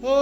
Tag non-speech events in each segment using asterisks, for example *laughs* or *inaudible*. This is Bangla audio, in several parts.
পথের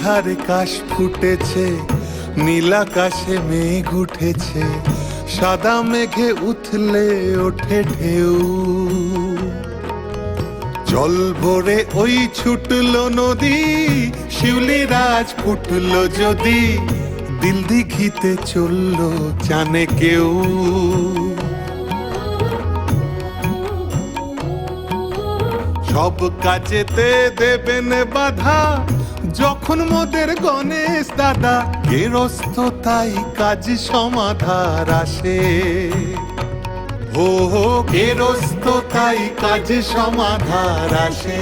ধারে কাশ ফুটেছে নীল আকাশে মেঘ উঠেছে সাদা মেঘে উঠলে ওঠে ঢেউ। জল ভরে ওই ছুটলো নদী, শিউলি রাজ ফুটলো যদি, দিল দিঘিতে চলল জানে কেউ। সব কাজেতে দেবেন বাধা, যখন মোদের গণেশ দাদা গেরস্ত তাই কাজ সমাধার আসে। হো গেরস্ত তাই কাজ সমাধার আসে।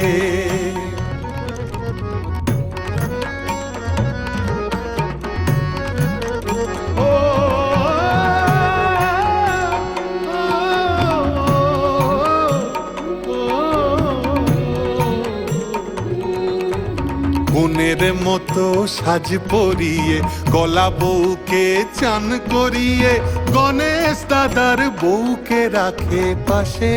মতো সাজ পরিয়ে, গলা বউকে চান করিয়ে, গণেশ দাদার বউকে রাখে পাশে।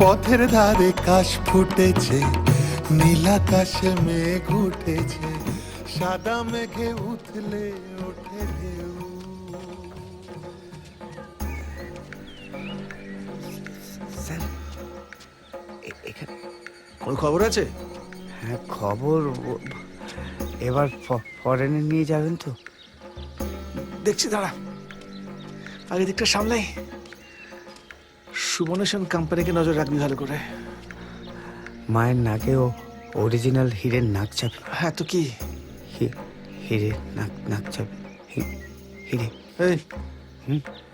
পথের ধারে কাশ ফুটেছে, নীল আকাশে মেঘ উঠেছে, সাদা মেঘে উঠলে ওঠে ঢেউ। কোনো খবর আছে? হ্যাঁ খবর এবার ফরেনে নিয়ে যাবেন তো। দেখছি দাঁড়া। আগে দিকটা সামলাই। সুবর্ণেশন কোম্পানিকে নজর রাখবি ভালো করে। মায়ের নাকেও অরিজিনাল হিরের নাক চাপে। হ্যাঁ তো কি? হিরে নাক নাক চাপে। হিরে। এই?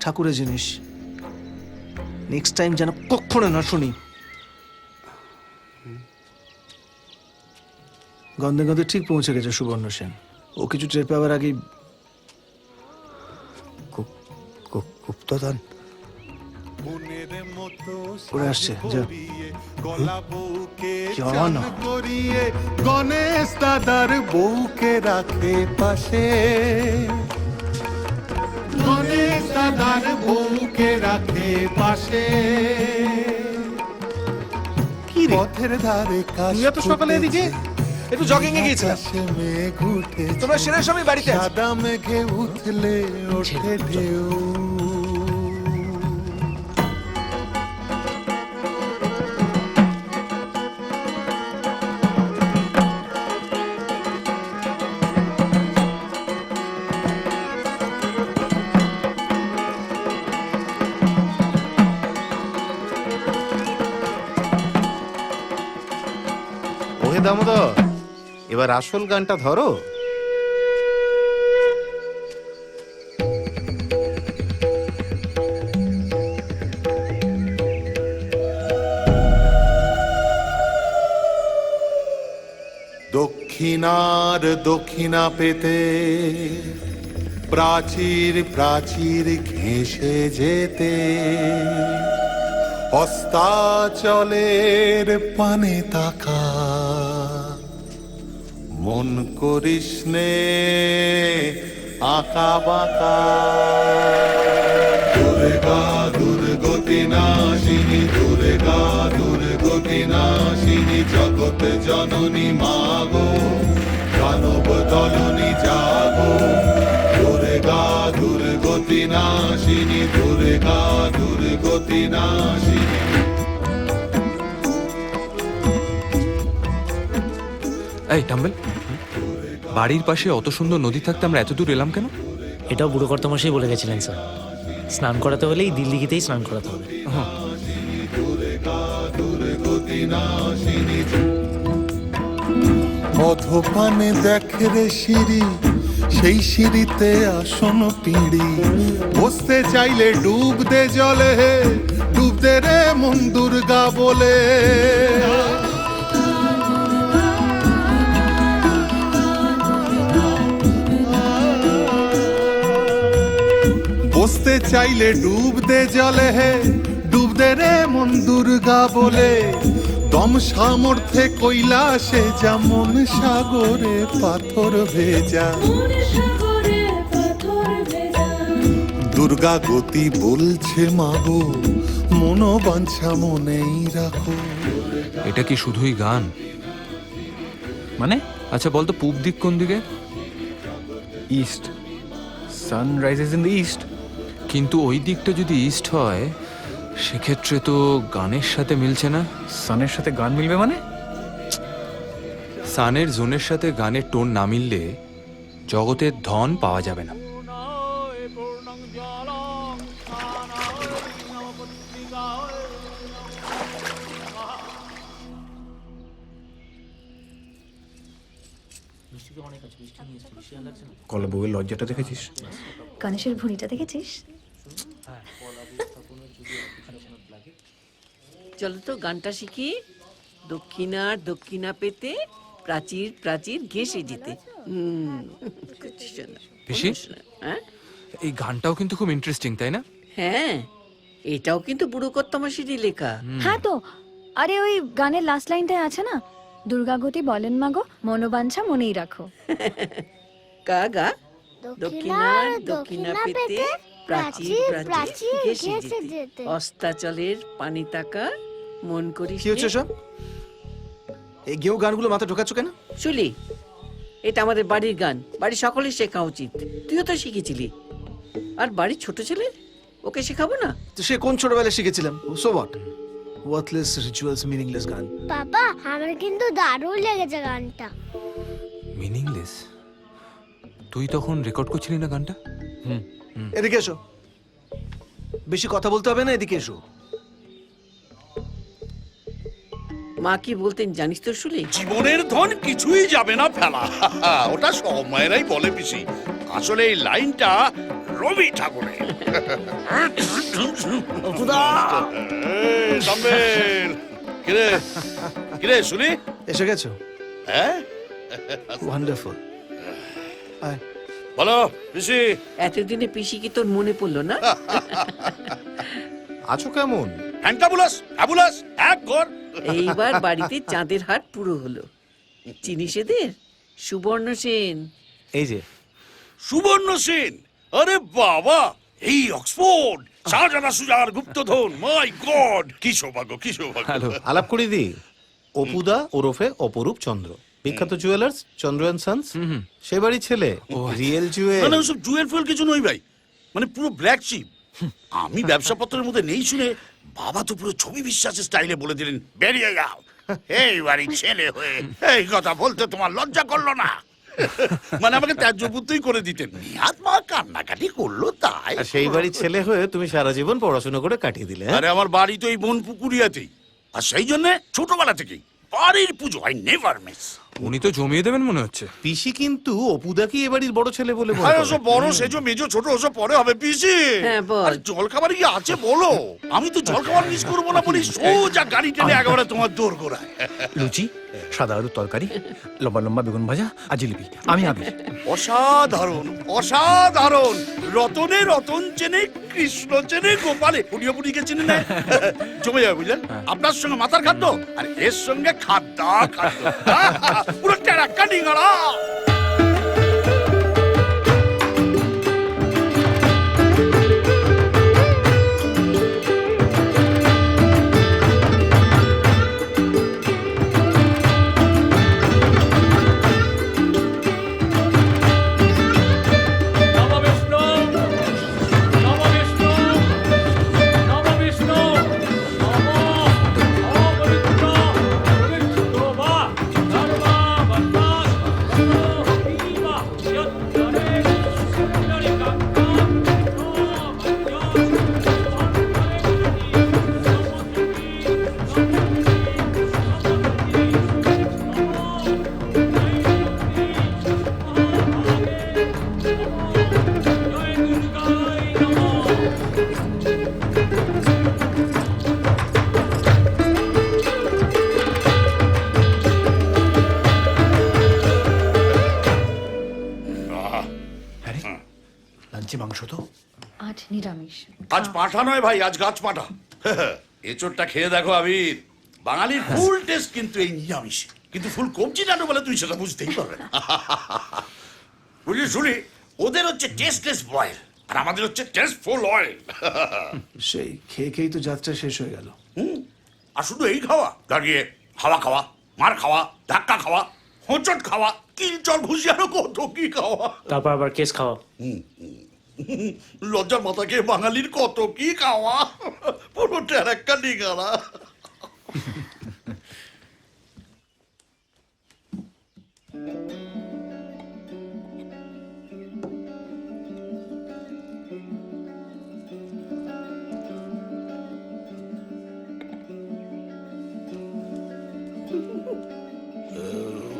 ঠাকুরের জিনিস। নেক্সট টাইম যেন কখনো না শুনি। গন্ধে গন্ধে ঠিক পৌঁছে গেছে সুবর্ণ সেন। ও কিছু টের পাওয়ার আগেই গুপ্তধন ওরা আসছে। করিয়ে গণেশ দাদার বউকে রাখে পাশে। গণেশ দাদার বউকে রাখে পাশে। কি পথের ধারে এত সকালে এদিকে? একটু জগিং এ গিয়েছিলাম। তোমরা সেরের সময় বাড়িতে আছো। সাদা মেঘে উঠলে ওঠে ঢেউ এবার আসল গানটা ধরো। দক্ষিণার দক্ষিণা পেতে প্রাচীর প্রাচীর ঘেঁষে যেতে অস্তাচলের পানে তাকা মন করিস নে, আঁকা বাঁকা। দুর্গা, দুর্গতি নাশিনী, দুর্গা, দুর্গতি নাশিনী, জগৎ জননী মাগো, দানব দলনী জাগো। দুর্গা, দুর্গতি নাশিনী, দুর্গা, দুর্গতি নাশিনী। এই, টাম্বেল। বাড়ির পাশে অত সুন্দর নদী থাকতে আমরা এত দূর এলাম কেন? এটাও বুড়ো কর্তমাশাই বলে গেছিলেন স্যার। স্নান করাতে হলে হলেই দিল্লিগিতেই স্নান করাতে হবে। অধপানে দেখে রে সিঁড়ি সেই সিঁড়িতে আসন পিড়ি। বসতে চাইলে ডুব দে জলে ডুব দে রে মন দুর্গা বলে। বসতে চাইলে ডুব দে জলে হে। ডুব দে রে মন দুর্গা বলে। দম সামর্থ্যে কৈলাসে যেমন সাগরে পাথর ভেজা। দুর্গা গতি বলছে মাগো মনোবাঞ্ছা মনেই রাখো। এটা কি শুধুই গান? মানে? আচ্ছা বলতো পূব দিক কোন দিকে? East sun rises in the east কিন্তু ওই দিকটা যদি ইস্ট হয় সেক্ষেত্রে তো গানের সাথে মিলছে না। সানের সাথে গান মিলবে মানে? সানের জোনের সাথে গানের টোন না মিললে জগতের ধন পাওয়া যাবে না। কলা বউয়ের লজ্জাটা দেখেছিস? গণেশের ভুঁড়িটা দেখেছিস? চলো তো গানটা শিখি। দক্ষিণার দক্ষিণা পেতে প্রাচীর প্রাচীর ঘেসে যেতে পিসি? হ্যাঁ? এই গানটাও কিন্তু খুব ইন্টারেস্টিং তাই না? হ্যাঁ। এটাও কিন্তু বুড়ো কর্তামাসিরই লেখা। হ্যাঁ তো। আরে ওই গানের লাস্ট লাইনটায় আছে না? দুর্গাগতি বলেন মাগো মনোবাঞ্ছা মনেই রাখো। *laughs* গা গা। দক্ষিণার দক্ষিণা পেতে প্রাচীর প্রাচীর ঘেসে যেতে অস্তাচলের পানি তাকা মন করিস কি হচ্ছে সব? এই গেউ গানগুলো মাথা ঢোকাচ্ছ কেন? শুলি এটা আমাদের বাড়ির গান। বাড়ির সকলের শেখা উচিত। তুইও তো শিখেছিলি। আর বাড়ির ছোট ছেলে ওকে শেখাবো না? তো সে কোন ছোটবেলায় শিখেছিলাম? So what worthless rituals meaningless গান। বাবা আমার কিন্তু দারুণ লেগেছে গানটা। মিনিংলেস তুই তখন রেকর্ড করছিলি না গানটা? হুম। এদিকে এসো। বেশি কথা বলতে হবে না এদিকে এসো। মা কি বলতেন জানিস তো শুলি জীবনের ধন কিছুই যাবে না ফেলা। *laughs* ওটা সব মায়েরাই বলে পিসি। আসলে এই লাইনটা রবি ঠাকুরের। *laughs* কিরে? কিরে শুনি? এসে গেছো? হ্যাঁ? ওয়ান্ডারফুল বলো পিসি। এতদিনে পিসি কি তোর মনে পড়ল না? *laughs* আছো কেমন? ফ্যান্টাবুলাস ফ্যাবুলাস এক ঘর। এইবার বাড়িতে চাঁদের হাট পুরো হলো। চিনিস এদের সুবর্ণ সেন। এই যে। সুবর্ণ সেন? আরে বাবা এই অক্সফোর্ড শাহজাদা সুজার গুপ্তধন মাই গড কি সৌভাগ্য কি সৌভাগ্য। হ্যালো। আলাপ করে দি। অপুদা ওরফে অপরূপ চন্দ্র। বিখ্যাত জুয়েলার্স চন্দ্র অ্যান্ড সন্স সে বাড়ির ছেলে রিয়েল জুয়েল মানে ওসব জুয়েল ফুয়েল কিছু নই ভাই। মানে পুরো ব্ল্যাক চিপ আমি ব্যবসাপত্রের মধ্যে নেই শুনে বাবা তো পুরো ছবি বিশ্বাসের স্টাইলে বলে দিলেন বেরিয়ে যাও। এই বাড়ির ছেলে হয়ে এই কথা বলতে তোমার লজ্জা করল না। মানে আমাকে ত্যায্য পুত্রই করে দিতেন। নিহাত মা কান্নাকাটি করল তাই। আর সেই বাড়ির ছেলে হয়ে তুমি সারা জীবন পড়াশোনা করে কাটিয়ে দিলে? আরে আমার বাড়ি তো এই বন পুকুরিয়াতেই আর সেই জন্য ছোটবেলা থেকেই বাড়ির পুজো আই নেভার মিস উনি তো জমিয়ে দেবেন মনে হচ্ছে। পিসি কিন্তু অপুদাকে এ বাড়ির বড় ছেলে বলে মনে আরে করে। ওসব বড় সেজো মেজো ছোট ওসব পরে হবে পিসি। হ্যাঁ, বল। আর জল খাবার কি আছে বলো? আমি তো জল খাবার মিস করব না বলি সোজা গাড়ি টেনে একেবারে তোমার দৌড় গোড়ায়। লুচি সাদা আলুর তরকারি লম্বা লম্বা বেগুন ভাজা আর জিলিপি। আমি আবি অসাধারণ অসাধারণ। রতনে রতন চেনে কৃষ্ণ চেনে গোপালে পুড়িয়ে পুড়িয়ে চেনে না জমে যাবে বুঝলেন আপনার সঙ্গে মাথার খাদ্য আর এর সঙ্গে খাদ্য খাদ্য। পুরো টেরাক্কা আজ নিরামিষ। আজ পাঠা নয় ভাই আজ গাছ পাঠা। এচোরটা খেয়ে দেখো আবির। বাঙালির ফুল টেস্ট কিন্তু এই নিরামিষ। কিন্তু ফুল কবজি নাড়ু বলে তুই সেটা বুঝতেই পারবে না। বুঝলি শুনি ওদের হচ্ছে টেস্টলেস বয়েল আর আমাদের হচ্ছে টেস্টফুল অয়েল সেই খেয়ে খেয়েই তো যাত্রা শেষ হয়ে গেল। আর শুধু এই খাওয়া দাঁড়িয়ে হাওয়া খাওয়া মার খাওয়া ধাক্কা খাওয়া হোঁচট খাওয়া কিলচর ঘুষিয়ারও কত কি খাওয়া। তারপর আবার কেস খাওয়া। লজ্জার মাথাকে বাঙালির কত কি খাওয়া? পুরো টেরাক্কা নিগালা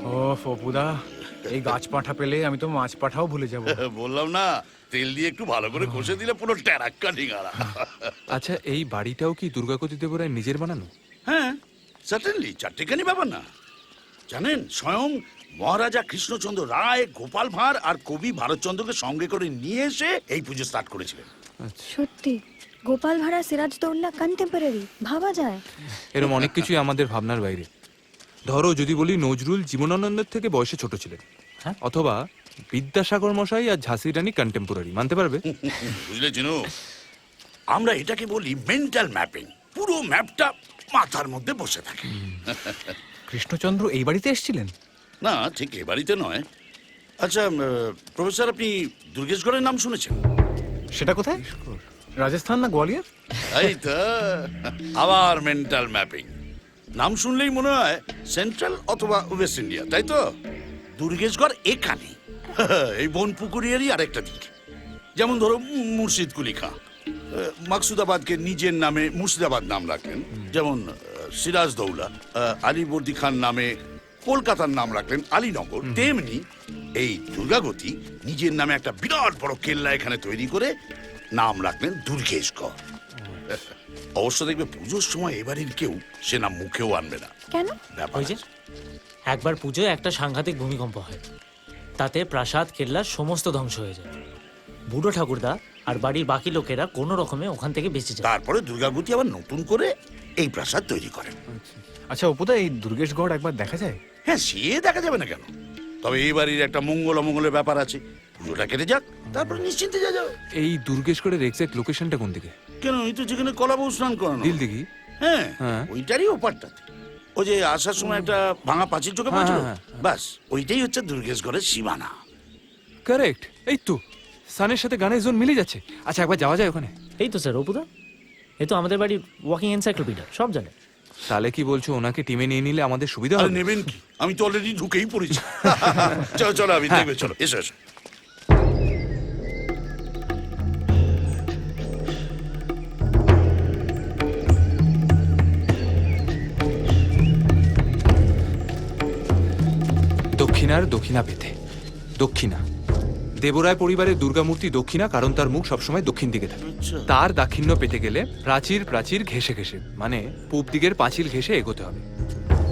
ও এই গাছ পাঠা পেলে আমি তো মাছ পাঠাও ভুলে যাব। *laughs* বললাম না তেল দিয়ে একটু ভালো করে কষে দিলে পুরো টেরাক্কা নিগালা *laughs* আচ্ছা এই বাড়িটাও কি দুর্গাপতি দেবরায় নিজের বানানো? হ্যাঁ সার্টেনলি চারটেখানি ব্যাপার না। জানেন স্বয়ং মহারাজা কৃষ্ণচন্দ্র রায় গোপাল ভাঁড় আর কবি ভারতচন্দ্রকে সঙ্গে করে নিয়ে এসে এই পুজো স্টার্ট করেছিলেন। সত্যি গোপাল ভাড়া সিরাজদৌল্লা কন্টেম্পোরারি ভাবা যায়। এরকম অনেক কিছুই আমাদের ভাবনার বাইরে। ধরো যদি বলি নজরুল জীবনানন্দের থেকে বয়সে ছোট ছিলেন। হ্যাঁ? অথবা বিদ্যাসাগর মশাই আর ঝাঁসি রানী কন্টেম্পোরারি মানতে পারবে? বুঝলে চিনু আমরা এটাকে বলি মেন্টাল ম্যাপিং পুরো ম্যাপটা মাথার মধ্যে বসে থাকে। কৃষ্ণচন্দ্র এই বাড়িতে এসেছিলেন? না ঠিক এ বাড়িতে নয়। আচ্ছা উম, প্রফেসর আপনি দুর্গেশগড়ের নাম শুনেছেন? সেটা কোথায়? রাজস্থান না গোয়ালিয়র? এই তো আবার মেন্টাল ম্যাপিং নাম শুনলেই মনে হয় সেন্ট্রাল অথবা ওয়েস্ট ইন্ডিয়া তাই তো? দুর্গেশগড় এখানে। *laughs* এই বনপুকুরিয়ারই আরেকটা দিক। যেমন ধরো মুর্শিদ কুলি খাঁ মাকসুদাবাদকে নিজের নামে মুর্শিদাবাদ নাম রাখলেন যেমন সিরাজ দৌলা আলিবর্দি খান নামে কলকাতার নাম রাখলেন আলীনগর। তেমনি এই দুর্গাগতি নিজের নামে একটা বিরাট বড় কেল্লা এখানে তৈরি করে নাম রাখলেন দুর্গেশগড়। অবশ্য দেখবে পুজোর সময় এবারের কেউ সে নাম মুখেও আনবে না। কেন? ব্যাপার ওই যে একবার পুজোয় একটা সাংঘাতিক ভূমিকম্প হয়। তাতে প্রাসাদ কেল্লার সমস্ত ধ্বংস হয়ে যায়। বুড়ো ঠাকুরদা আর বাড়ির বাকি লোকেরা কোনো রকমে ওখান থেকে বেঁচে যায়। তারপরে দুর্গাগতি আবার নতুন করে এই প্রাসাদ তৈরি করেন। আচ্ছা অপুদা এই দুর্গেশগড় একবার দেখা যায়? হ্যাঁ সে দেখা যাবে না কেন? তবে এই বাড়ির একটা মঙ্গল অমঙ্গলের ব্যাপার আছে। পুজোটা কেটে যাক তারপরে নিশ্চিন্তে যা যাও এই দুর্গেশগড়ের এক্সাক্ট লোকেশনটা কোন দিকে? কেন? এই তো যেখানে কলাবউ স্নান করানো। দিল দিঘি হ্যাঁ হ্যাঁ। ওইটারই ওপারটাতে ওই যে আসার সময় একটা ভাঙা পাঁচিল চোখে হ্যাঁ, পড়ছিল হ্যাঁ, বাস ওইটাই হচ্ছে দুর্গেশগড়ের সীমানা। কারেক্ট এই তো সানের সাথে গানের জোন মিলে যাচ্ছে। আচ্ছা একবার যাওয়া যায় ওখানে? এই তো স্যার অপুদা। এই তো আমাদের বাড়ির ওয়াকিং এনসাইক্লোপিডিয়া সব জানে। তাহলে কি বলছো ওনাকে টিমে নিয়ে নিলে আমাদের সুবিধা আরে হবে? নেবেন কি? আমি তো অলরেডি ঢুকেই পড়েছি। *laughs* চলো চলো আমি দেখবে চলো এসো এসো। দক্ষিণার দক্ষিণা পেতে। দক্ষিণা। দেবরায় পরিবারের দুর্গামূর্তি দক্ষিণা কারণ তার মুখ সবসময় দক্ষিণ দিকে থাকে। আচ্ছা। তার দাক্ষিণ্য পেতে গেলে প্রাচীর প্রাচীর ঘেসে ঘেসে মানে পূব দিকের পাঁচিল ঘেসে এগোতে হবে।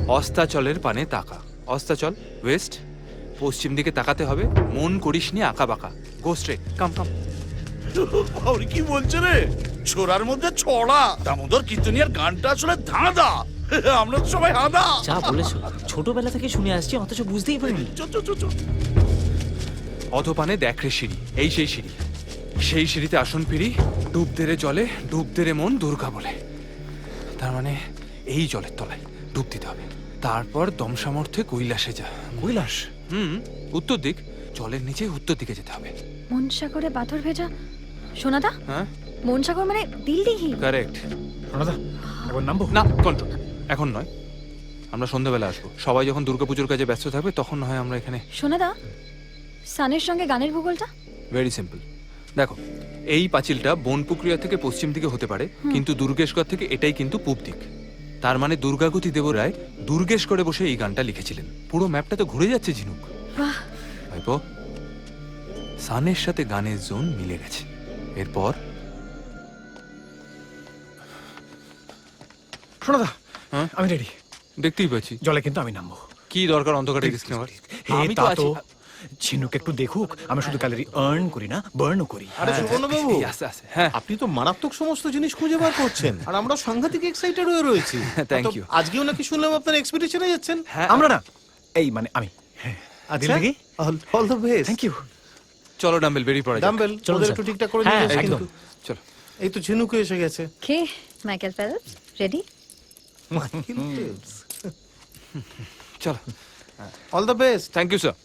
অস্তাচলের পানে তাকা। অস্তাচল ওয়েস্ট। পশ্চিম দিকে তাকাতে হবে। মন করিস নি আঁকা বাঁকা। গো স্ট্রেট কাম কাম কি বলছে রে? ছোড়ার মধ্যে ছড়া। দামোদর কীর্তনিয়ার গানটা আসলে ধাঁধা। *laughs* আমরা তো সবাই হাঁদা। যা বলেছ ছোটবেলা থেকে শুনে আসছি অথচ বুঝতেই পারিনি। চো, চো, চো, চো। অধপানে দেখ রে সিঁড়ি এই সেই সিঁড়ি। সেই সিঁড়িতে আসন ফিরি ডুব দেরে জলে ডুব দেরে মন দুর্গা বলে। তার মানে এই জলের তলায় ডুব দিতে হবে। তারপর দম সামর্থ্যে কৈলাসে যা। কৈলাস? হুম উত্তর দিক। জলের নিচে উত্তর দিকে যেতে হবে। মনসাগরে পাথর ভেজা? সোনাদা? হ্যাঁ? মনসাগর মানে দিল দিঘি কারেক্ট। প্রণদা একবার নামবো? না কন্ট্রোল। এখন নয়। আমরা সন্ধ্যাবেলা আসব। সবাই যখন দুর্গাপুজোর কাজে ব্যস্ত থাকবে তখন না হয় আমরা এখানে সোনাদা সানের সঙ্গে গানের ভূগোলটা? ভেরি সিম্পল দেখো এই পাঁচিলটা বনপুকুরিয়া থেকে পশ্চিম দিকে হতে পারে কিন্তু দুর্গেশগড় থেকে এটাই কিন্তু পূব দিক। তার মানে দুর্গাগতি দেবরায় দুর্গেশগড়ে বসে এই গানটা লিখেছিলেন। পুরো ম্যাপটা তো ঘুরে যাচ্ছে ঝিনুক। ভাইপো সানের সাথে গানের জোন মিলে গেছে। এরপর প্রণদা হ্যাঁ? আমি রেডি দেখতেই পাচ্ছি। জলে কিন্তু আমি নামবো। কি দরকার অন্ধকারে রিস্ক নেওয়ার হে আমি তো তা আছি। ঝিনুক একটু দেখুক আমি শুধু ক্যালোরি আর্ন করি না বার্নও করি। আরে সুবর্ণবাবু এই আস্তে আস্তে। হ্যাঁ। আপনি তো মারাত্মক সমস্ত জিনিস খুঁজে বার করছেন আর আমরা সাংঘাতিক এক্সাইটেড হয়ে রয়েছি। *laughs* তো you. আজকেও নাকি শুনলাম আপনার এক্সপিডিশনে যাচ্ছেন। হ্যাঁ। আমরা না এই মানে আমি। আচ্ছা দেখি? All the best thank you চলো ডাম্বেল বেরিয়ে পড়ে যাক। Dumbbell sir. একটু ঠিকঠাক করে হ্যাঁ, একদম। চলো। এই তো ঝিনুকে এসে গেছে। কে মাইকেল ফেলপস রেডি চলো all the best thank you sir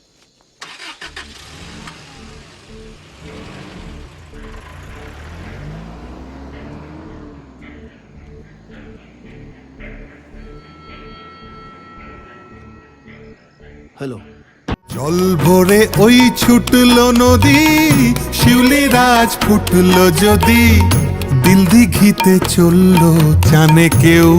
hello জল ভরে ওই ছুটল নদী শিউলি রাজ ফুটল যদি। দিল দিঘিতে চলল জানে কেউ।